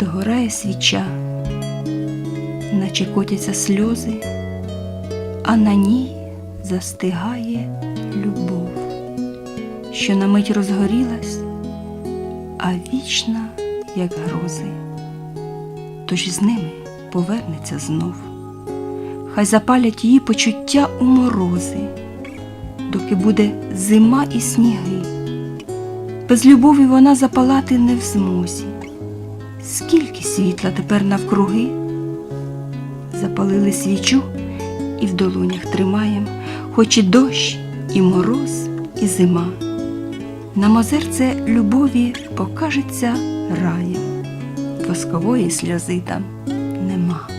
Догорає свіча, наче котяться сльози, а на ній застигає любов, що на мить розгорілась, а вічна, як грози. Тож з ними повернеться знов. Хай запалять її почуття у морози, доки буде зима і сніги. Без любові вона запалати не в змозі. Скільки світла тепер навкруги? Запалили свічу і в долонях тримаєм, хоч і дощ, і мороз, і зима. Нам озерце любові покажеться раєм, воскової сльози там нема.